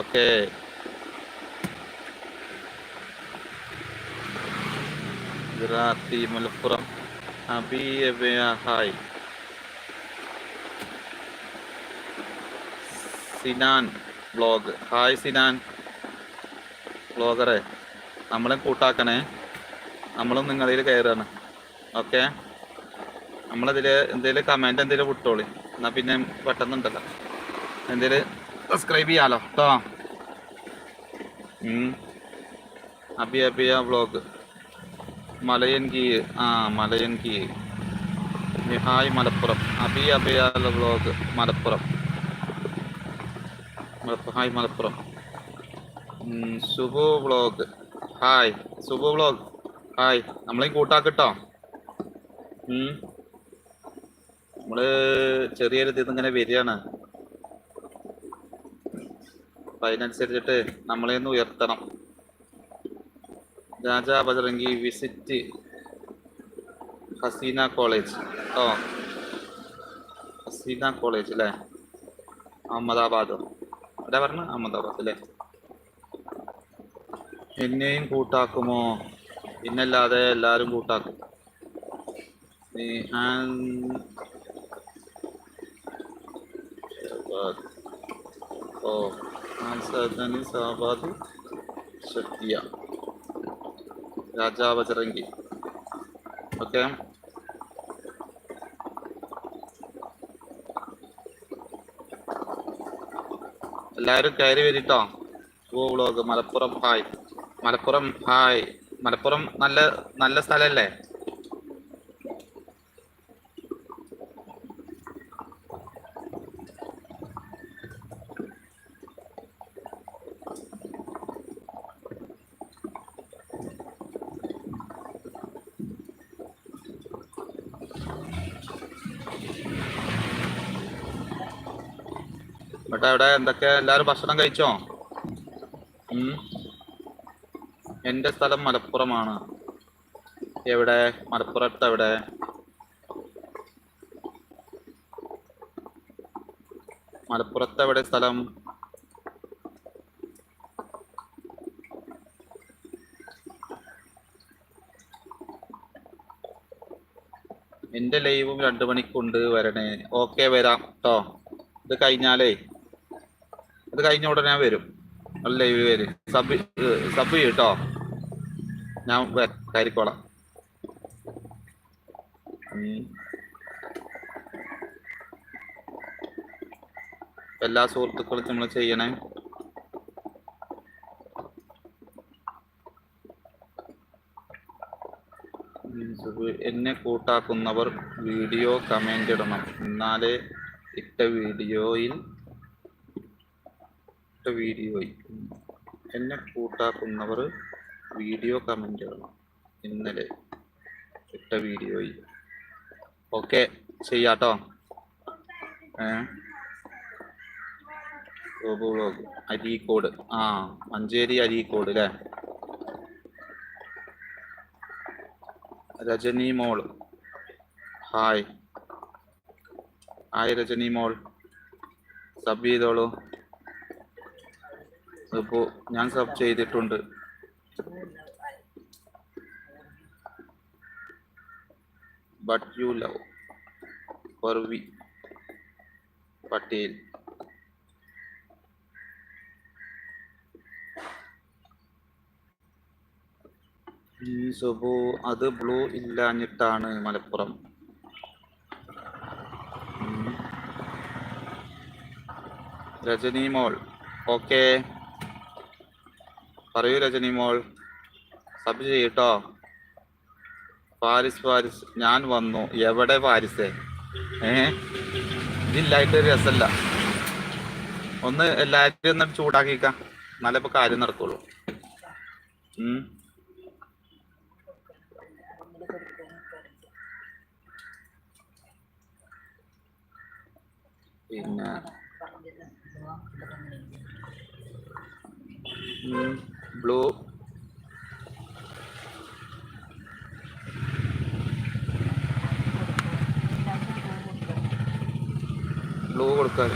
Okay Grati Malappuram Abiya hi Sinan blog hi Sinan ബ്ലോഗറെ നമ്മളെ കൂട്ടാക്കണേ. നമ്മളും നിങ്ങളതിൽ കയറാണ്. ഓക്കെ നമ്മളതിൽ എന്തെങ്കിലും കമന്റ് എന്തെങ്കിലും വിട്ടോളി. എന്നാൽ പിന്നെ പെട്ടെന്നുണ്ടല്ലോ. എന്തെങ്കിലും സബ്സ്ക്രൈബ് ചെയ്യാലോ കേട്ടോ അബി അബിയ വ്ളോഗ് മലയൻ കീ ആ മലയൻ കീ. Mihaly Malappuram. Abi Abiya vlog Malappuram. Hi Malappuram. Subu vlog hi Subu vlog hi നമ്മളെയും കൂട്ടാക്കിട്ടോ. നമ്മൾ ചെറിയൊരു ഇതിൽ ഇങ്ങനെ വരികയാണ്. അപ്പൊ അതിനനുസരിച്ചിട്ട് നമ്മളെ ഒന്ന് ഉയർത്തണം. Raja Bajrangi visit Haseena college. ഓ ഹസീന കോളേജ് അല്ലേ? അഹമ്മദാബാദ്. എവിടെ പറഞ്ഞു അഹമ്മദാബാദ് അല്ലേ? എന്നെയും കൂട്ടാക്കുമോ? പിന്നല്ലാതെ എല്ലാവരും കൂട്ടാക്കും. ഓ. ആൻസദനി സാബാദ് ഷത്തിയ രാജാ ബജറങ്കി ഓക്കെ എല്ലാവരും കയറി വരിട്ടോ go vlog Malappuram hi Malappuram hi Malappuram നല്ല നല്ല സ്ഥലല്ലേ ഇവിടെ അവിടെ എന്തൊക്കെ എല്ലാരും ഭക്ഷണം കഴിച്ചോ. എന്റെ സ്ഥലം മലപ്പുറമാണ്. എവിടെ? മലപ്പുറത്ത് എവിടെ മലപ്പുറത്ത് എവിടെ സ്ഥലം? എന്റെ ലൈവും രണ്ടു മണിക്കുണ്ട് വരണേ. ഓക്കെ വരാം കേട്ടോ ഇത് കഴിഞ്ഞാലേ ഇത് കഴിഞ്ഞ ഉടനെ വരും. ലൈവ് വരും. സബ് സബ് കേട്ടോ ഞാൻ കയറിക്കോളാം. എല്ലാ സുഹൃത്തുക്കളും നമ്മൾ ചെയ്യണേ. എന്നെ കൂട്ടാക്കുന്നവർ വീഡിയോ കമന്റ് ഇടണം. എന്നാലേ ഇട്ട വീഡിയോയിൽ ഇട്ട വീഡിയോ ആയി എന്നെ കൂട്ടാക്കുന്നവർ വീഡിയോ ചെയ്യണം ഇന്നലെ ഇട്ട വീഡിയോയിൽ ഓക്കെ ചെയ്യാട്ടോ? ഏ? ഗോപു വ്ളോഗ് അരീക്കോട് ആ മഞ്ചേരി അരീക്കോട് അല്ലേ രജനി മോൾ. ഹായ് ഹായ് രജനി മോൾ. സബ് ചെയ്തോളൂ. ഇപ്പോ ഞാൻ സബ് ചെയ്തിട്ടുണ്ട്. But you love Parvi Patel Subu അത് ബ്ലൂ ഇല്ലാഞ്ഞിട്ടാണ് മലപ്പുറം. രജനി മോൾ. ഓക്കെ പറയൂ രജനി മോൾ. സബ് ചെയ്യട്ടോ. പാരിസ് പാരിസ് ഞാൻ വന്നു. എവിടെ പാരിസേ ഏ? ഇതില്ലായിട്ട് രസമല്ല ഒന്ന് എല്ലാവരും ഒന്ന് ചൂടാക്കിക്ക. എന്നാലേ ഇപ്പൊ കാര്യം നടക്കുള്ളൂ. പിന്നെ. ബ്ലൂ. ബ്ലൂ കൊടുക്കാൻ